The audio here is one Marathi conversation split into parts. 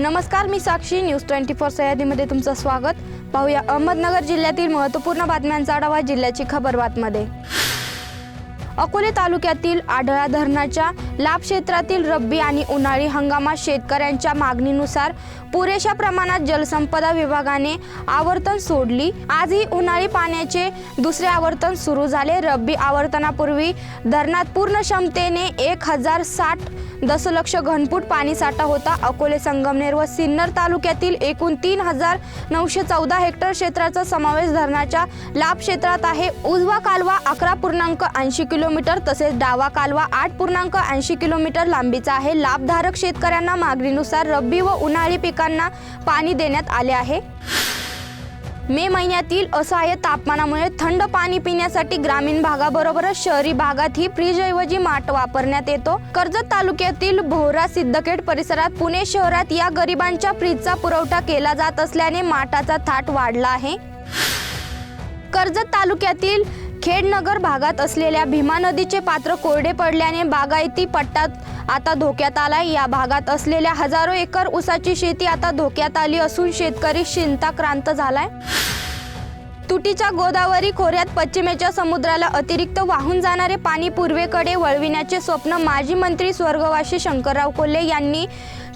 नमस्कार मी साक्षी. न्यूज ट्वेंटी फोर सह्याद्रीमध्ये तुमचं स्वागत. पाहूया अहमदनगर जिल्ह्यातील महत्त्वपूर्ण बातम्यांचा आढावा जिल्ह्याची खबर बातमध्ये. अकोले तालुक्यातील आढळा धरणाच्या लाभ क्षेत्रातील रब्बी आणि उन्हाळी हंगामात शेतकऱ्यांच्या मागणीनुसार पुरेशा प्रमाणात जलसंपदा विभागाने आवर्तन सोडली. आजही उन्हाळी पाण्याचे दुसरे आवर्तन सुरू झाले. रब्बी आवर्तनापूर्वी धरणात पूर्ण क्षमतेने एक हजार साठ दशलक्ष घनफूट पाणीसाठा होता. अकोले संगमनेर व सिन्नर तालुक्यातील एकूण तीन हजार नऊशे चौदा हेक्टर क्षेत्राचा समावेश धरणाच्या लाभ क्षेत्रात आहे. उजवा कालवा अकरा पूर्णांक ऐंशी किलो किलोमीटर तसेच डावा कालवा आठ पूर्णांक ऐंशी किलोमीटर लांबीचा आहे. लाभधारक शेतकऱ्यांना मागणीनुसार रब्बी व उन्हाळी पिकांना पाणी देण्यात आले आहे. मे महिन्यातील असहाय्य तापमानामुळे थंड पाणी पिण्यासाठी ग्रामीण भागाबरोबरच शहरी भागात ही फ्रीजऐवजी माठ वापरण्यात येतो. कर्जत तालुक्यातील भोरा सिद्धखेड परिसरात पुणे शहरात या गरिबांच्या फ्रीजचा पुरवठा केला जात असल्याने माठाचा थाट वाढला आहे. कर्जत तालुक्यातील खेडनगर भागात असलेल्या भीमा नदीचे पात्र कोरडे पडल्याने बागायती पट्टा आता धोक्यात आलाय. या भागात असलेल्या हजारो एकर ऊसाची शेती आता धोक्यात आली असून शेतकरी चिंताक्रांत झालाय. तुटीच्या गोदावरी खोऱ्यात पश्चिमेच्या समुद्राला अतिरिक्त वाहून जाणारे पाणी पूर्वेकडे वळविण्याचे स्वप्न माजी मंत्री स्वर्गवासी शंकरराव कोल्हे यांनी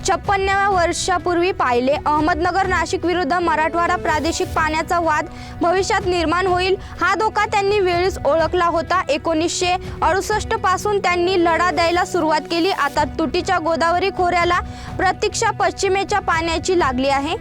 छप्पन्नाव्या वर्षापूर्वी पाहिले. अहमदनगर नाशिक विरुद्ध मराठवाडा प्रादेशिक पाण्याचा वाद भविष्यात निर्माण होईल हा धोका त्यांनी वेळीच ओळखला होता. एकोणीसशे अडुसष्टपासून त्यांनी लढा द्यायला सुरुवात केली. आता तुटीच्या गोदावरी खोऱ्याला प्रतीक्षा पश्चिमेच्या पाण्याची लागली आहे.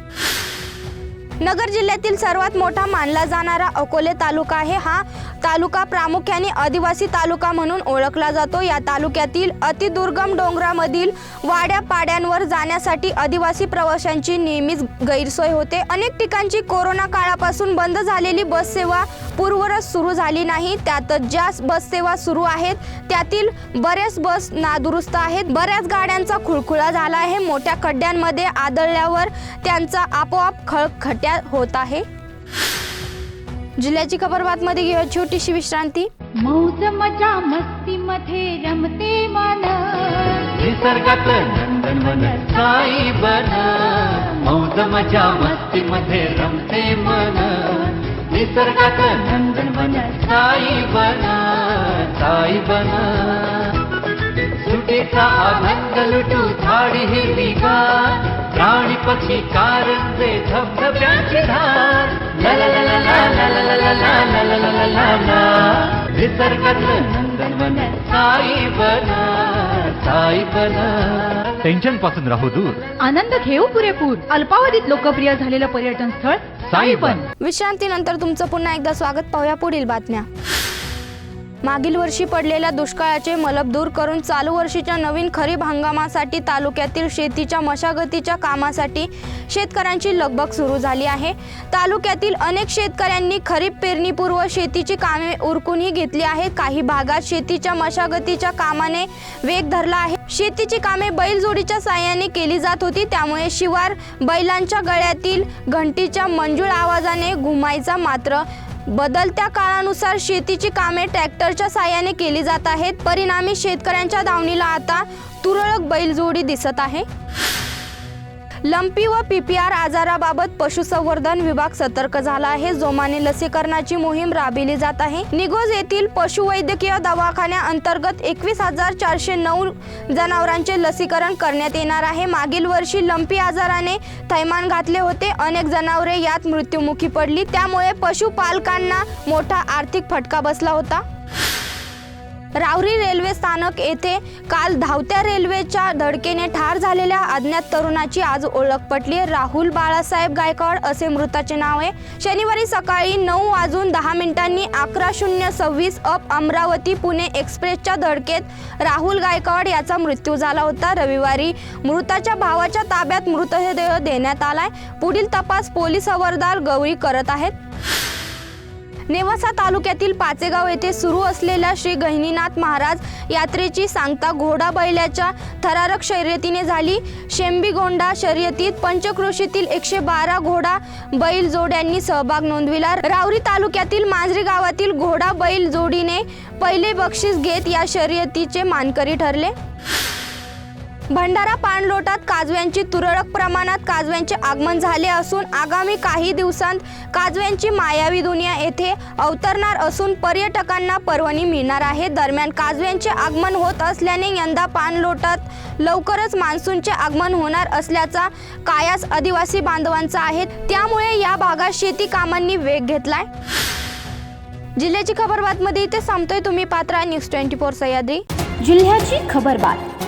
नगर जिल्ह्यातील सर्वात मोठा मानला जाणारा अकोले तालुका आहे. हा तालुका प्रामुख्याने आदिवासी तालुका म्हणून ओळखला जातो. या तालुक्यातील अतिदुर्गम डोंगरामधील वाड्या पाड्यांवर जाण्यासाठी आदिवासी प्रवाशांची नेहमीच गैरसोय होते. अनेक ठिकाणची कोरोना काळापासून बंद झालेली बस सेवा पूर्वरच सुरू झाली नाही. त्यातच ज्या बससेवा सुरू आहेत त्यातील बऱ्याच बस नादुरुस्त आहेत. बऱ्याच गाड्यांचा खुळखुळा झाला आहे. मोठ्या खड्ड्यांमध्ये आदळल्यावर त्यांचा आपोआप खळखट्या होत आहे. जिल्ह्याची खबरबातमध्ये घेऊया छोटीशी विश्रांती. मौज मजा मस्ती मध्ये रमते मन. निसर्गात नंदनवन साई बन. मौज मजा मस्ती मध्ये रमते मन. निसर्गात नंदनवन साई बन. साई बन. सुटेचा आनंद लुटू झाडी हिरवीगार प्राणी पक्षी कारंजे धबधब्यांची धार टेन्शनपासून राहू दूर आनंद घेऊ पुरेपूर अल्पावधीत लोकप्रिय झालेलं पर्यटन स्थळ साईबन विश्रांतीनंतर तुमचं पुन्हा एकदा स्वागत पाहूया पुढील बातम्या मागील वर्षी पडलेल्या दुष्काळाचे मलब दूर करून चालू वर्षीच्या नवीन खरीप हंगामासाठी तालुक्यातील शेतीच्या मशागतीच्या कामासाठी शेतकऱ्यांची लगबग सुरू झाली आहे. तालुक्यातील अनेक शेतकऱ्यांनी खरीप पेरणीपूर्व शेतीची कामे उरकूनही घेतली आहेत. काही भागात शेतीच्या मशागतीच्या कामाने वेग धरला आहे. शेतीची कामे बैलजोडीच्या साह्याने केली जात होती. त्यामुळे शिवार बैलांच्या गळ्यातील घंटीच्या मंजूळ आवाजाने घुमायचा मात्र बदलत्या काळानुसार शेतीची कामे ट्रॅक्टरच्या साह्याने केली जात आहेत. परिणामी शेतकऱ्यांच्या दावणीला आता तुरळक बैलजोडी दिसत आहे. लंपी व पीपीआर आजाराबाबत पशुसंवर्धन विभाग सतर्क झाला आहे. जोमाने लसीकरणाची मोहीम राबविली जात आहे. निगोज येथील पशुवैद्यकीय दवाखान्याअंतर्गत एकवीस हजार चारशे नऊ जनावरांचे लसीकरण करण्यात येणार आहे. मागील वर्षी लंपी आजाराने थैमान घातले होते. अनेक जनावरे यात मृत्युमुखी पडली. त्यामुळे पशुपालकांना मोठा आर्थिक फटका बसला होता. रावरी रेल्वे स्थानक येथे काल धावत्या रेल्वेच्या धडकेने ठार झालेल्या अज्ञात तरुणाची आज ओळख पटली. राहुल बाळासाहेब गायकवाड असे मृताचे नाव आहे. शनिवारी सकाळी नऊ वाजून दहा मिनिटांनी अकरा शून्य सव्वीस अप अमरावती पुणे एक्सप्रेसच्या धडकेत राहुल गायकवाड याचा मृत्यू झाला होता. रविवारी मृताच्या भावाच्या ताब्यात मृतदेह देण्यात आलाय. पुढील तपास पोलीस हवालदार गौरी करत आहेत. नेवासा तालुक्यातील पाचेगाव येथे सुरू असलेल्या श्री गहिनीनाथ महाराज यात्रेची सांगता घोडा बैलाच्या थरारक शर्यतीने झाली. शेंबीगोंडा शर्यतीत पंचक्रोशीतील एकशे बारा घोडा बैल जोड्यांनी सहभाग नोंदविला. रावरी तालुक्यातील मांजरी गावातील घोडा बैल जोडीने पहिले बक्षीस घेत या शर्यतीचे मानकरी ठरले. भंडारा पाणलोटात काजव्यांची तुरळक प्रमाणात काजव्यांचे आगमन झाले असून आगामी काही दिवसांत काजव्यांची मायावी दुनिया येथे अवतरणार असून पर्यटकांना पर्वणी मिळणार आहे. दरम्यान काजव्यांचे आगमन होत असल्याने यंदा पाणलोटात लवकरच मान्सूनचे आगमन होणार असल्याचा कायास आदिवासी बांधवांचा आहे. त्यामुळे या भागात शेती कामांनी वेग घेतलाय. जिल्ह्याची खबर बातमध्ये इथे संपतोय. तुम्ही पात्रा न्यूज ट्वेंटी फोर सह्याद्री. जिल्ह्याची खबरबात